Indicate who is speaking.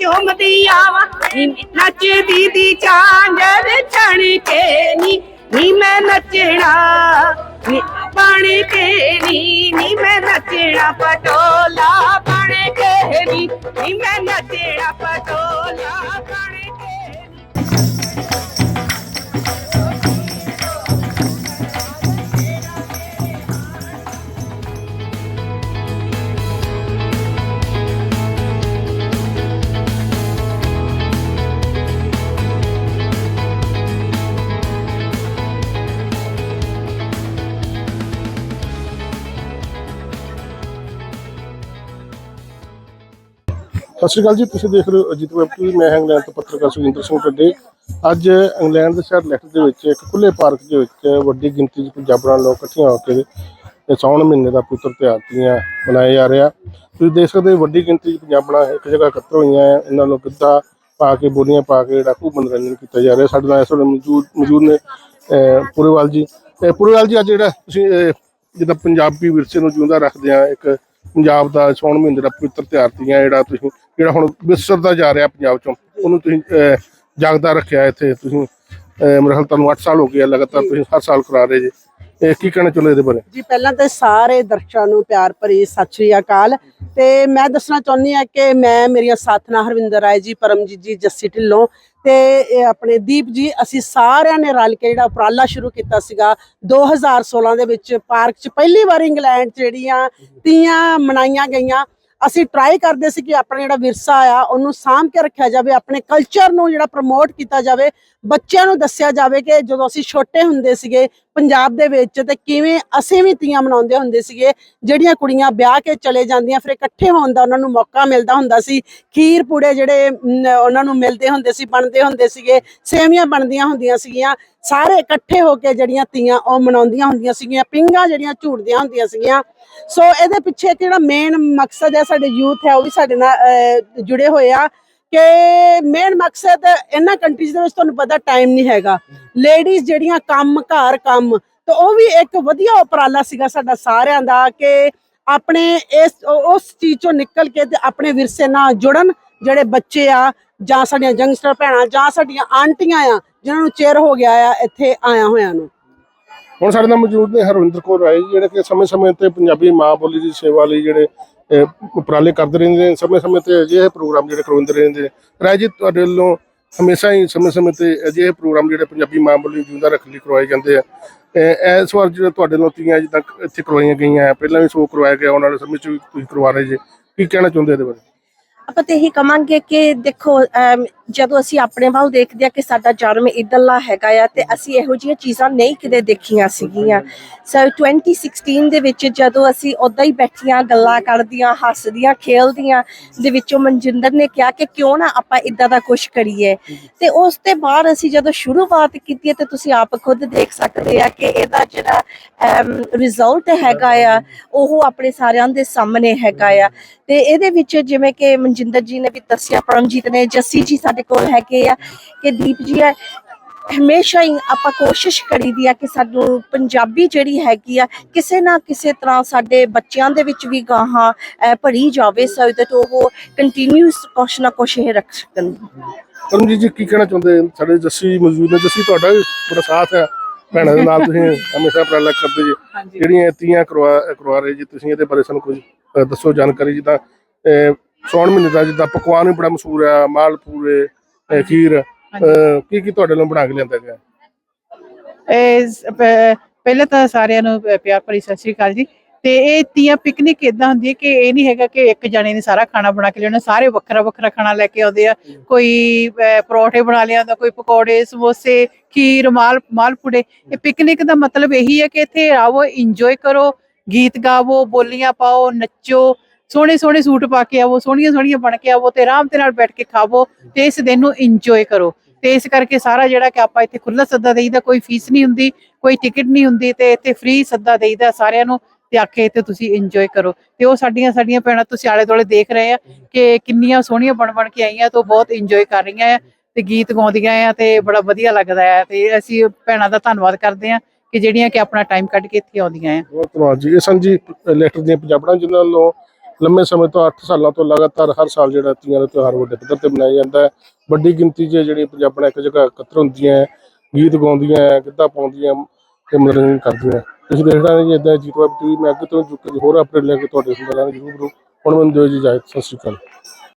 Speaker 1: ਝੂਮਦੀ ਆਵਾਂ ਨੱਚਦੀ ਦੀ ਚਾਂਜਰ ਛਣ ਕੇ ਨੀ ਨੀ ਮੈਂ ਨੱਚਣਾ। ਨੀ ਬਣ ਕੇ ਨੀ ਨੀ ਮੈਂ ਨੱਚਣਾ। ਪਟੋਲਾ ਬਣ ਕੇ ਨੀ ਨੀ ਮੈਂ ਨੱਚਣਾ। ਪਟੋਲਾ
Speaker 2: ਸਤਿ ਸ਼੍ਰੀ ਅਕਾਲ ਜੀ ਤੁਸੀਂ ਦੇਖ ਰਹੇ ਹੋ ਅਜੀਤ ਵੈਬ ਟੀਵੀ ਮੈਂ ਹਾਂ ਇੰਗਲੈਂਡ ਤੋਂ ਪੱਤਰਕਾਰ ਸੁਖਿੰਦਰ ਸਿੰਘ ਟੱਡੇ ਅੱਜ ਇੰਗਲੈਂਡ ਦੇ ਸ਼ਹਿਰ ਲੈਕਟ ਦੇ ਵਿੱਚ ਇੱਕ ਖੁੱਲੇ ਪਾਰਕ ਦੇ ਵਿੱਚ ਵੱਡੀ ਗਿਣਤੀ 'ਚ ਪੰਜਾਬਣਾਂ ਲੋਕ ਇਕੱਠੀਆਂ ਹੋ ਕੇ ਇਹ ਸਾਉਣ ਮਹੀਨੇ ਦਾ ਪੁੱਤਰ ਤਿਉਹਾਰ ਤੀਆਂ ਮਨਾਇਆ ਜਾ ਰਿਹਾ। ਤੁਸੀਂ ਦੇਖ ਸਕਦੇ ਹੋ ਵੱਡੀ ਗਿਣਤੀ 'ਚ ਪੰਜਾਬਣਾਂ ਇੱਕ ਜਗ੍ਹਾ ਇਕੱਤਰ ਹੋਈਆਂ ਹੈ। ਇਹਨਾਂ ਨੂੰ ਗਿੱਧਾ ਪਾ ਕੇ ਬੋਲੀਆਂ ਪਾ ਕੇ ਜਿਹੜਾ ਖੂਬ ਮਨੋਰੰਜਨ ਕੀਤਾ ਜਾ ਰਿਹਾ। ਸਾਡੇ ਨਾਲ ਇਸ ਵੇਲੇ ਮੌਜੂਦ ਮੌਜੂਦ ਨੇ ਅਹ, ਪੁਰੇਵਾਲ ਜੀ। ਅਹ, ਪੁਰੇਵਾਲ ਜੀ ਅੱਜ ਜਿਹੜਾ ਤੁਸੀਂ ਜਿੱਦਾਂ ਪੰਜਾਬੀ ਵਿਰਸੇ ਨੂੰ ਜਿਉਂਦਾ ਰੱਖਦੇ ਆ ਇੱਕ ਪੰਜਾਬ ਦਾ ਸੌਣ ਮਹੀਨੇ ਦਾ ਪਵਿੱਤਰ ਤਿਉਹਾਰ ਤੀਆਂ ਜਿਹੜਾ ਤੁਸੀਂ ਜਿਹੜਾ ਹੁਣ ਵਿਸਰਦਾ ਜਾ ਰਿਹਾ ਪੰਜਾਬ ਚੋਂ ਉਹਨੂੰ ਤੁਸੀਂ ਜਾਗਦਾ ਰੱਖਿਆ ਇੱਥੇ ਤੁਸੀਂ ਮੇਰੇ ਖਿਆਲ ਤੁਹਾਨੂੰ 8 ਸਾਲ ਹੋ ਗਏ ਆ ਲਗਾਤਾਰ ਤੁਸੀਂ ਹਰ ਸਾਲ ਕਰਾ ਰਹੇ ਜੇ। ਇਹ ਕੀ ਕਹਿਣਾ ਚਾਹੁੰਦੇ ਇਹਦੇ ਬਾਰੇ?
Speaker 3: ਜੀ ਪਹਿਲਾਂ ਤੇ ਸਾਰੇ ਦਰਸ਼ਕਾਂ ਨੂੰ ਪਿਆਰ ਭਰੀ ਸਤਿ ਸ਼੍ਰੀ ਅਕਾਲ। ਤੇ ਮੈਂ ਦੱਸਣਾ ਚਾਹੁੰਦੀ ਹਾਂ ਕਿ ਮੈਂ ਮੇਰੀਆਂ ਸਾਥਣਾ ਹਰਵਿੰਦਰ ਰਾਏ ਜੀ ਪਰਮਜੀਤ ਜੀ ਜੱਸੀ ਢਿੱਲੋਂ ਤੇ ਇਹ ਆਪਣੇ ਦੀਪ ਜੀ, ਅਸੀਂ ਸਾਰਿਆਂ ਨੇ ਰਲ ਕੇ ਜਿਹੜਾ ਉਪਰਾਲਾ ਸ਼ੁਰੂ ਕੀਤਾ ਸੀਗਾ 2016 ਦੇ ਵਿੱਚ ਪਾਰਕ 'ਚ ਪਹਿਲੀ ਵਾਰ ਇੰਗਲੈਂਡ 'ਚ ਜਿਹੜੀਆਂ ਤੀਆਂ ਮਨਾਈਆਂ ਗਈਆਂ ਅਸੀਂ ਟਰਾਈ ਕਰਦੇ ਸੀ ਕਿ ਆਪਣਾ ਜਿਹੜਾ ਵਿਰਸਾ ਆ, ਉਹਨੂੰ ਸਾਂਭ ਕੇ ਰੱਖਿਆ ਜਾਵੇ, ਆਪਣੇ ਕਲਚਰ ਨੂੰ ਜਿਹੜਾ ਪ੍ਰਮੋਟ ਕੀਤਾ ਜਾਵੇ, ਬੱਚਿਆਂ ਨੂੰ ਦੱਸਿਆ ਜਾਵੇ ਕਿ ਜਦੋਂ ਅਸੀਂ ਛੋਟੇ ਹੁੰਦੇ ਸੀਗੇ, ਪੰਜਾਬ ਦੇ ਵਿੱਚ ਤੇ ਕਿਵੇਂ ਅਸੀਂ ਵੀ ਤੀਆਂ ਮਨਾਉਂਦੇ ਹੁੰਦੇ ਸੀਗੇ, ਜਿਹੜੀਆਂ ਕੁੜੀਆਂ ਵਿਆਹ ਕੇ ਚਲੇ ਜਾਂਦੀਆਂ, ਫਿਰ ਇਕੱਠੇ ਹੋਣ ਦਾ ਉਹਨਾਂ ਨੂੰ ਮੌਕਾ ਮਿਲਦਾ ਹੁੰਦਾ ਸੀ, ਖੀਰ ਪੂੜੇ ਜਿਹੜੇ ਉਹਨਾਂ ਨੂੰ ਮਿਲਦੇ ਹੁੰਦੇ ਸੀ, ਬਣਦੇ ਹੁੰਦੇ ਸੀਗੇ, ਸੇਵੀਆਂ ਬਣਦੀਆਂ ਹੁੰਦੀਆਂ ਸੀਗੀਆਂ ਸਾਰੇ ਇਕੱਠੇ ਹੋ ਕੇ ਜਿਹੜੀਆਂ ਤੀਆਂ ਉਹ ਮਨਾਉਂਦੀਆਂ ਹੁੰਦੀਆਂ ਸੀਗੀਆਂ, ਪਿੰਗਾ ਜਿਹੜੀਆਂ ਝੂਟਦੀਆਂ ਹੁੰਦੀਆਂ ਸੀਗੀਆਂ। ਸੋ ਇਹਦੇ ਪਿੱਛੇ ਇੱਕ ਜਿਹੜਾ ਮੇਨ ਮਕਸਦ ਹੈ ਸਾਡੇ ਯੂਥ ਹੈ, ਉਹ ਵੀ ਸਾਡੇ ਨਾਲ ਜੁੜੇ ਹੋਏ ਆ ਕਿ ਮੇਨ ਮਕਸਦ ਇਹਨਾਂ ਕੰਟਰੀਜ਼ ਦੇ ਵਿੱਚ ਤੁਹਾਨੂੰ ਪਤਾ ਟਾਈਮ ਨਹੀਂ ਹੈਗਾ। ਲੇਡੀਜ਼ ਜਿਹੜੀਆਂ ਕੰਮ, ਘਰ ਕੰਮ, ਤਾਂ ਉਹ ਵੀ ਇੱਕ ਵਧੀਆ ਉਪਰਾਲਾ ਸੀਗਾ ਸਾਡਾ ਸਾਰਿਆਂ ਦਾ ਕਿ ਆਪਣੇ ਇਸ, ਉਸ ਚੀਜ਼ ਚੋਂ ਨਿਕਲ ਕੇ ਤੇ ਆਪਣੇ ਵਿਰਸੇ ਨਾਲ ਜੁੜਨ ਜਿਹੜੇ ਬੱਚੇ ਆ ਜਾਂ ਸਾਡੀਆਂ ਯੰਗਸਟਰ ਭੈਣਾਂ ਜਾਂ ਸਾਡੀਆਂ ਆਂਟੀਆਂ ਆ ਜਿਨ੍ਹਾਂ ਨੂੰ ਚਿਰ ਹੋ ਗਿਆ ਆ ਇੱਥੇ ਆਇਆ ਹੋਇਆਂ ਨੂੰ।
Speaker 2: ਹੁਣ ਸਾਡੇ ਨਾਲ ਮੌਜੂਦ ਨੇ ਹਰਵਿੰਦਰ ਕੌਰ ਰਾਏ ਜੀ, ਜਿਹੜੇ ਕਿ ਸਮੇਂ-ਸਮੇਂ ਤੇ ਪੰਜਾਬੀ ਮਾਂ ਬੋਲੀ ਦੀ ਸੇਵਾ ਲਈ ਜਿਹੜੇ ਉਪਰਾਲੇ ਕਰਦੇ ਰਹਿੰਦੇ ਨੇ। ਸਮੇਂ-ਸਮੇਂ ਤੇ ਅਜਿਹੇ ਪ੍ਰੋਗਰਾਮ ਜਿਹੜੇ ਕਰਵਾਉਂਦੇ ਰਹਿੰਦੇ ਨੇ। ਰਾਏ ਜੀ ਤੁਹਾਡੇ ਵੱਲੋਂ ਹਮੇਸ਼ਾ ਹੀ ਸਮੇਂ-ਸਮੇਂ ਤੇ ਅਜਿਹੇ ਪ੍ਰੋਗਰਾਮ ਜਿਹੜੇ ਪੰਜਾਬੀ ਮਾਂ ਬੋਲੀ ਨੂੰ ਜਿਉਂਦਾ ਰੱਖਣ ਲਈ ਕਰਵਾਏ ਜਾਂਦੇ ਆ। ਇਸ ਵਾਰ ਜਿਹੜਾ ਤੁਹਾਡੇ ਵੱਲੋਂ ਤੀਆਂ ਜਿੱਦਾਂ ਇੱਥੇ ਕਰਵਾਈਆਂ ਗਈਆਂ ਪਹਿਲਾਂ ਵੀ ਸੋ ਕਰਵਾਇਆ ਗਿਆ ਉਹਨਾਂ ਦੇ ਸਮੇਂ 'ਚ ਵੀ ਤੁਸੀਂ ਕਰਵਾ ਰਹੇ ਜੇ। ਕੀ ਕਹਿਣਾ ਚਾਹੁੰਦੇ ਇਹਦੇ ਬਾਰੇ?
Speaker 4: ਆਪਾਂ ਤੇ ਇਹੀ ਕਵਾਂਗੇ ਕਿ ਦੇਖੋ ਅਮ, ਜਦੋਂ ਅਸੀਂ ਆਪਣੇ ਵੱਲ ਦੇਖਦੇ ਆ ਕਿ ਸਾਡਾ ਜਨਮ ਇਦੱਲਾ ਹੈਗਾ ਆ ਤੇ ਅਸੀਂ ਇਹੋ ਜਿਹੀਆਂ ਚੀਜ਼ਾਂ ਨਹੀਂ ਕਿਤੇ ਦੇਖੀਆਂ ਸੀਗੀਆਂ। ਸੋ 2016 ਦੇ ਵਿੱਚ ਜਦੋਂ ਅਸੀਂ ਉਦਾਂ ਹੀ ਬੈਠੀਆਂ ਗੱਲਾਂ ਕਰਦੀਆਂ ਹੱਸਦੀਆਂ ਖੇਲਦੀਆਂ ਦੇ ਵਿੱਚੋਂ ਮਨਜਿੰਦਰ ਨੇ ਕਿਹਾ ਕਿ ਕਿਉਂ ਨਾ ਆਪਾਂ ਇਦਾਂ ਦਾ ਕੁਝ ਕਰੀਏ। ਤੇ ਉਸ ਤੇ ਬਾਅਦ ਅਸੀਂ ਜਦੋਂ ਸ਼ੁਰੂਆਤ ਕੀਤੀ ਹੈ ਤੇ ਤੁਸੀਂ ਆਪ ਖੁਦ ਦੇਖ ਸਕਦੇ ਆ ਕਿ ਇਹਦਾ ਜਿਹੜਾ ਰਿਜ਼ਲਟ ਹੈਗਾ ਆ ਉਹ ਆਪਣੇ ਸਾਰਿਆਂ ਦੇ ਸਾਹਮਣੇ ਹੈਗਾ ਆ। ਤੇ ਇਹਦੇ ਵਿੱਚ ਜਿਵੇਂ ਕਿ ਮਨਜਿੰਦਰ ਜੀ ਨੇ ਵੀ ਦੱਸਿਆ ਪਰਮਜੀਤ ਨੇ ਜੱਸੀ ਜੀ ਸਾਡੇ ਕੋਲ ਹੈਗੇ ਆ ਕਿ ਦੀਪ ਜੀ ਹੈ ਹਮੇਸ਼ਾ ਹੀ ਆਪਾਂ ਕੋਸ਼ਿਸ਼ ਕਰੀਦੀ ਆ ਕਿ ਸਾਨੂੰ ਪੰਜਾਬੀ ਜਿਹੜੀ ਹੈਗੀ ਆ ਕਿਸੇ ਨਾ ਕਿਸੇ ਤਰ੍ਹਾਂ ਸਾਡੇ ਬੱਚਿਆਂ ਦੇ ਵਿੱਚ ਵੀ ਗਾਹਾਂ ਭਰੀ ਜਾਵੇ ਸੋ that ਉਹ ਕੰਟੀਨਿਊਸ ਕੁਛ ਨਾ ਕੁਛ ਇਹ ਰੱਖ ਸਕਣ।
Speaker 2: ਪਰਮਜੀਤ ਜੀ ਕੀ ਕਹਿਣਾ ਚਾਹੁੰਦੇ? ਸਾਡੇ ਜੱਸੀ ਮੌਜੂਦ ਨੇ। ਜੱਸੀ ਤੁਹਾਡਾ ਵੀ ਬੜਾ ਸਾਥ ਹੈ। ਭੈਣਾਂ ਦੇ ਨਾਲ ਤੁਸੀਂ ਹਮੇਸ਼ਾ ਉਪਰਾਲਾ ਕਰਦੇ ਜੀ। ਜਿਹੜੀਆਂ ਤੀਆਂ ਕਰਵਾ ਕਰਵਾ ਰਹੇ ਜੀ ਤੁਸੀਂ ਇਹਦੇ ਬਾਰੇ ਸਾਨੂੰ ਕੁਝ ਦੱਸੋ ਜਾਣਕਾਰੀ ਜਿੱਦਾਂ ਅਹ, ਸਾਉਣ ਮਹੀਨੇ ਦਾ ਜਿੱਦਾਂ ਪਕਵਾਨ ਵੀ ਬੜਾ ਮਸ਼ਹੂਰ ਹੈ ਮਾਲਪੂਰੇ ਅਹ, ਖੀਰ ਅਹ, ਕੀ ਕੀ ਤੁਹਾਡੇ ਵੱਲੋਂ ਬਣਾ ਕੇ ਲਿਆਂਦਾ ਗਿਆ?
Speaker 5: ਇਹ ਸ- ਪ- ਪਹਿਲਾਂ ਤਾਂ ਸਾਰਿਆਂ ਨੂੰ ਪ- ਪਿਆਰ ਭਰੀ ਸਤਿ ਸ਼੍ਰੀ ਅਕਾਲ ਜੀ। ਤੇ ਇਹ ਤੀਆਂ ਪਿਕਨਿਕ ਇਦਾਂ ਹੁੰਦੀ ਹੈ ਕਿ ਇਹ ਨਹੀਂ ਹੈਗਾ ਕਿ ਇੱਕ ਜਣੇ ਨੇ ਸਾਰਾ ਖਾਣਾ ਬਣਾ ਕੇ ਲਿਆਉਣਾ ਸਾਰੇ ਵੱਖਰਾ ਵੱਖਰਾ ਖਾਣਾ ਲੈ ਕੇ ਆਉਂਦੇ ਆ। ਕੋਈ ਅਹ, ਪਰੌਠੇ ਬਣਾ ਲਿਆਉਂਦਾ ਕੋਈ ਪਕੌੜੇ ਸਮੋਸੇ ਖੀਰ ਮਾਲ ਮਾਲਪੂੜੇ ਇਹ ਪਿਕਨਿਕ ਦਾ ਮਤਲਬ ਇਹੀ ਹੈ ਕਿ ਇੱਥੇ ਆਵੋ ਇੰਜੋਏ ਕਰੋ ਗੀਤ ਗਾਵੋ ਬੋਲੀਆਂ ਪਾਓ ਨੱਚੋ ਸੋਹਣੇ ਸੋਹਣੇ ਸੂਟ ਪਾ ਕੇ ਆਵੋ, ਸੋਹਣੀਆਂ ਸੋਹਣੀਆਂ ਬਣ ਕੇ ਆਵੋ ਤੇ ਆਰਾਮ ਦੇ ਨਾਲ ਬੈਠ ਕੇ ਖਾਵੋ ਤੇ ਇਸ ਦਿਨ ਨੂੰ ਇੰਜੋਏ ਕਰੋ। ਤੇ ਇਸ ਕਰਕੇ ਸਾਰਾ ਜਿਹੜਾ ਕਿ ਆਪਾਂ ਇੱਥੇ ਖੁੱਲਾ ਸੱਦਾ ਦੇਈਦਾ, ਕੋਈ ਫੀਸ ਨਹੀਂ ਹੁੰਦੀ, ਕੋਈ ਟਿਕਟ ਨਹੀਂ ਹੁੰਦੀ ਤੇ ਇੱਥੇ ਫ੍ਰੀ ਸੱਦਾ ਦੇਈਦਾ ਸਾਰਿਆਂ ਨੂੰ ਤੇ ਆਕੇ ਤੇ ਤੁਸੀਂ ਇੰਜੋਏ ਕਰੋ। ਤੇ ਉਹ ਸਾਡੀਆਂ ਸਾਡੀਆਂ ਭੈਣਾਂ ਤੁਸੀਂ ਆਲੇ ਦੁਆਲੇ ਦੇਖ ਰਹੇ ਆ ਕਿ ਕਿੰਨੀਆਂ ਸੋਹਣੀਆਂ ਬਣ ਬਣ ਕੇ ਆਈਆਂ ਤੇ ਬਹੁਤ ਇੰਜੋਏ ਕਰ ਰਹੀਆਂ ਆ ਤੇ ਗੀਤ ਗਾਉਂਦੀਆਂ ਆ ਤੇ ਬੜਾ ਵਧੀਆ ਲੱਗਦਾ ਆ ਤੇ ਅਸੀਂ ਭੈਣਾਂ ਦਾ ਧੰਨਵਾਦ ਕਰਦੇ ਆ ਕਿ ਜਿਹੜੀਆਂ ਕਿ ਆਪਣਾ ਟਾਈਮ ਕੱਢ ਕੇ ਇੱਥੇ ਆਉਂਦੀਆਂ ਆ।
Speaker 2: ਬਹੁਤ ਧੰਨਵਾਦ ਜੀ। ਇਹ ਸਨ ਲੈਟਰ ਦੀਆਂ ਪੰਜਾਬੜਾਂ ਜਿਨ੍ਹਾਂ ਵੱਲੋਂ ਲੰਮੇ ਸਮੇਂ ਤੋਂ 8 ਸਾਲਾਂ ਤੋਂ ਲਗਾਤਾਰ ਹਰ ਸਾਲ ਜਿਹੜਾ ਤੀਆਂ ਦਾ ਤਿਉਹਾਰ ਵੱਡੇ ਪੱਧਰ ਤੇ ਮਨਾਇਆ ਜਾਂਦਾ ਹੈ। ਵੱਡੀ ਗਿਣਤੀ 'ਚ ਜਿਹੜੀ ਪੰਜਾਬਣਾਂ ਇੱਕ ਜਗ੍ਹਾ ਇਕੱਤਰ ਹੁੰਦੀਆਂ ਹੈ, ਗੀਤ ਗਾਉਂਦੀਆਂ ਹੈ, ਗਿੱਧਾ ਪਾਉਂਦੀਆਂ ਤੇ ਮਨੋਰੰਜਨ ਕਰਦੀਆਂ ਤੁਸੀਂ ਦੇਖਣਾ ਜੀ ਇਦਾਂ ਜੀਤਵਾ ਟੀਵੀ ਮੈਂ ਅੱਗੇ ਤੋਂ ਜੁਕ ਹੋਰ ਅਪਡੇਟ ਲੈ ਕੇ ਤੁਹਾਡੇ ਹੁੰਦੇ ਰਹਾਂਗੇ ਜਰੂਰ ਹੁਣ ਮੈਨੂੰ ਦਿਓ ਜੀ ਇਜਾਜ਼ਤ ਸਤਿ ਸ਼੍ਰੀ ਅਕਾਲ।